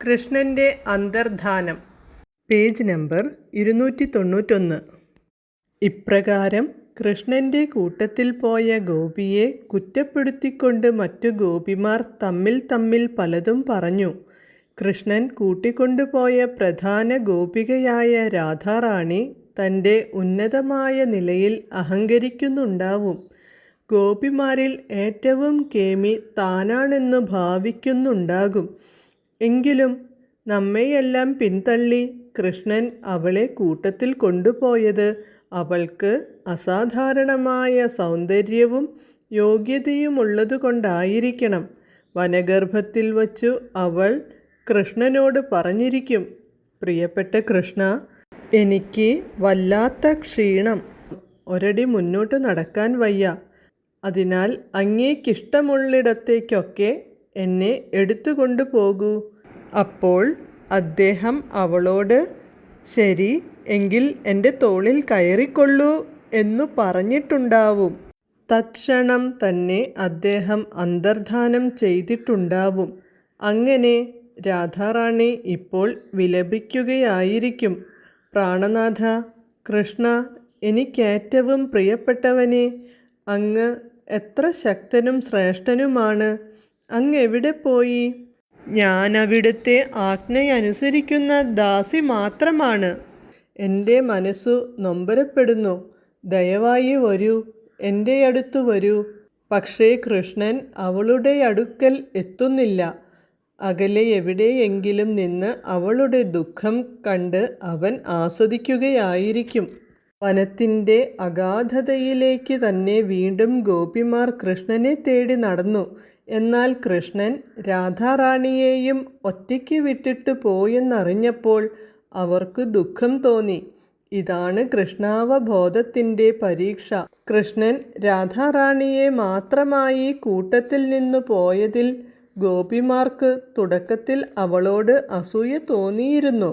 കൃഷ്ണന്റെ അന്തർധാനം. Page number ഇരുന്നൂറ്റി തൊണ്ണൂറ്റൊന്ന് ഇപ്രകാരം കൃഷ്ണന്റെ കൂട്ടത്തിൽ പോയ ഗോപിയെ കുറ്റപ്പെടുത്തിക്കൊണ്ട് മറ്റു ഗോപിമാർ തമ്മിൽ തമ്മിൽ പലതും പറഞ്ഞു. കൃഷ്ണൻ കൂട്ടിക്കൊണ്ടുപോയ പ്രധാന ഗോപികയായ രാധാറാണി തന്റെ ഉന്നതമായ നിലയിൽ അഹങ്കരിക്കുന്നുണ്ടാവും. ഗോപിമാരിൽ ഏറ്റവും കേമി താനാണെന്ന് ഭാവിക്കുന്നുണ്ടാകും. എങ്കിലും നമ്മെയെല്ലാം പിന്തള്ളി കൃഷ്ണൻ അവളെ കൂട്ടത്തിൽ കൊണ്ടുപോയത് അവൾക്ക് അസാധാരണമായ സൗന്ദര്യവും യോഗ്യതയുമുള്ളതുകൊണ്ടായിരിക്കണം. വനഗർഭത്തിൽ വച്ചു അവൾ കൃഷ്ണനോട് പറഞ്ഞിരിക്കും പ്രിയപ്പെട്ട കൃഷ്ണ എനിക്ക് വല്ലാത്ത ക്ഷീണം. ഒരടി മുന്നോട്ട് നടക്കാൻ വയ്യ. അതിനാൽ അങ്ങേക്കിഷ്ടമുള്ളിടത്തേക്കൊക്കെ എന്നെ എടുത്തുകൊണ്ടു പോകൂ. അപ്പോൾ അദ്ദേഹം അവളോട് ശരി എങ്കിൽ എന്റെ തോളിൽ കയറിക്കൊള്ളൂ എന്നു പറഞ്ഞിട്ടുണ്ടാവും. തത്ക്ഷണം തന്നെ അദ്ദേഹം അന്തർധാനം ചെയ്തിട്ടുണ്ടാവും. അങ്ങനെ രാധാറാണി ഇപ്പോൾ വിലപിക്കുകയായിരിക്കും. പ്രാണനാഥ കൃഷ്ണ എനിക്കേറ്റവും പ്രിയപ്പെട്ടവനെ അങ്ങ് എത്ര ശക്തനും ശ്രേഷ്ഠനുമാണ്. അങ്ങ് എവിടെ പോയി? ഞാൻ അവിടുത്തെ ആജ്ഞയനുസരിക്കുന്ന ദാസി മാത്രമാണ്. എന്റെ മനസ്സു നൊമ്പരപ്പെടുന്നു. ദയവായി വരൂ. എന്റെ അടുത്ത് വരൂ. പക്ഷേ കൃഷ്ണൻ അവളുടെ അടുക്കൽ എത്തുന്നില്ല. അകലെ എവിടെയെങ്കിലും നിന്ന് അവളുടെ ദുഃഖം കണ്ട് അവൻ ആസ്വദിക്കുകയായിരിക്കും. വനത്തിന്റെ അഗാധതയിലേക്ക് തന്നെ വീണ്ടും ഗോപിമാർ കൃഷ്ണനെ തേടി നടന്നു. എന്നാൽ കൃഷ്ണൻ രാധാറാണിയെയും ഒറ്റയ്ക്ക് വിട്ടിട്ട് പോയെന്നറിഞ്ഞപ്പോൾ അവർക്ക് ദുഃഖം തോന്നി. ഇതാണ് കൃഷ്ണാവബോധത്തിന്റെ പരീക്ഷ. കൃഷ്ണൻ രാധാറാണിയെ മാത്രമായി കൂട്ടത്തിൽ നിന്നു പോയതിൽ ഗോപിമാർക്ക് തുടക്കത്തിൽ അവളോട് അസൂയ തോന്നിയിരുന്നു.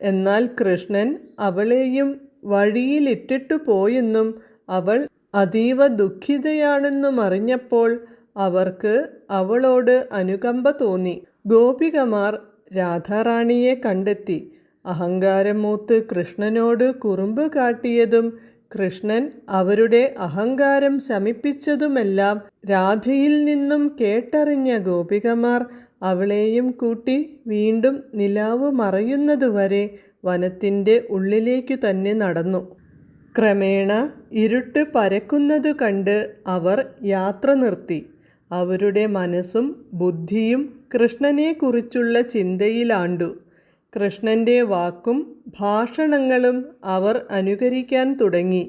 എന്നാൽ കൃഷ്ണൻ അവളെയും വഴിയിലിട്ടിട്ടു പോയെന്നും അവൾ അതീവ ദുഃഖിതയാണെന്നും അറിഞ്ഞപ്പോൾ അവർക്ക് അവളോട് അനുകമ്പ തോന്നി. ഗോപികമാർ രാധാറാണിയെ കണ്ടെത്തി. അഹങ്കാരം മൂത്ത് കൃഷ്ണനോട് കുറുമ്പ് കാട്ടിയതും കൃഷ്ണൻ അവരുടെ അഹങ്കാരം ശമിപ്പിച്ചതുമെല്ലാം രാധയിൽ നിന്നും കേട്ടറിഞ്ഞ ഗോപികമാർ അവളെയും കൂട്ടി വീണ്ടും നിലാവ് മറയുന്നതുവരെ വനത്തിന്റെ ഉള്ളിലേക്കു തന്നെ നടന്നു. ക്രമേണ ഇരുട്ട് പരക്കുന്നത് കണ്ട് അവർ യാത്ര നിർത്തി. അവരുടെ മനസ്സും ബുദ്ധിയും കൃഷ്ണനെക്കുറിച്ചുള്ള ചിന്തയിലാണ്ടു. കൃഷ്ണന്റെ വാക്കും ഭാഷണങ്ങളും അവർ അനുകരിക്കാൻ തുടങ്ങി.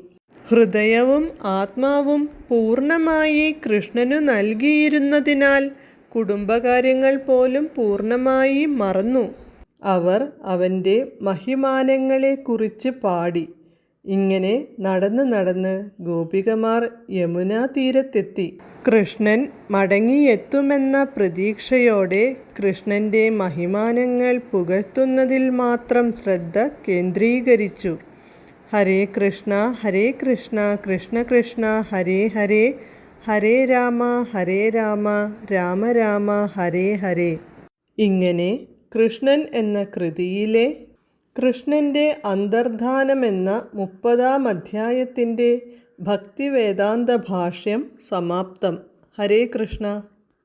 ഹൃദയവും ആത്മാവും പൂർണമായി കൃഷ്ണനു നൽകിയിരുന്നതിനാൽ കുടുംബകാര്യങ്ങൾ പോലും പൂർണമായി മറന്നു. അവർ അവന്റെ മഹിമാനങ്ങളെക്കുറിച്ച് പാടി. ഇങ്ങനെ നടന്ന് നടന്ന് ഗോപികമാർ യമുനാ തീരത്തെത്തി. കൃഷ്ണൻ മടങ്ങിയെത്തുമെന്ന പ്രതീക്ഷയോടെ കൃഷ്ണന്റെ മഹിമാനങ്ങൾ പുകഴ്ത്തുന്നതിൽ മാത്രം ശ്രദ്ധ കേന്ദ്രീകരിച്ചു. ഹരേ കൃഷ്ണ ഹരേ കൃഷ്ണ കൃഷ്ണ കൃഷ്ണ ഹരേ ഹരേ ഹരേ രാമ ഹരേ രാമ രാമ രാമ ഹരേ ഹരേ. ഇങ്ങനെ കൃഷ്ണൻ എന്ന കൃതിയിലെ കൃഷ്ണന്റെ അന്തർധാനമെന്ന മുപ്പതാം അധ്യായത്തിന്റെ ഭക്തിവേദാന്ത ഭാഷ്യം സമാപ്തം. ഹരേ കൃഷ്ണ.